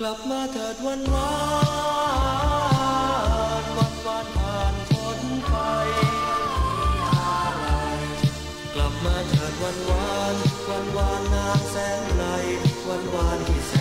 กลับมาเถิดวันวานวันวานผ่านพ้นไปกลับมาเถิดวันวานวันวานนานแสนไกลวันวานที่น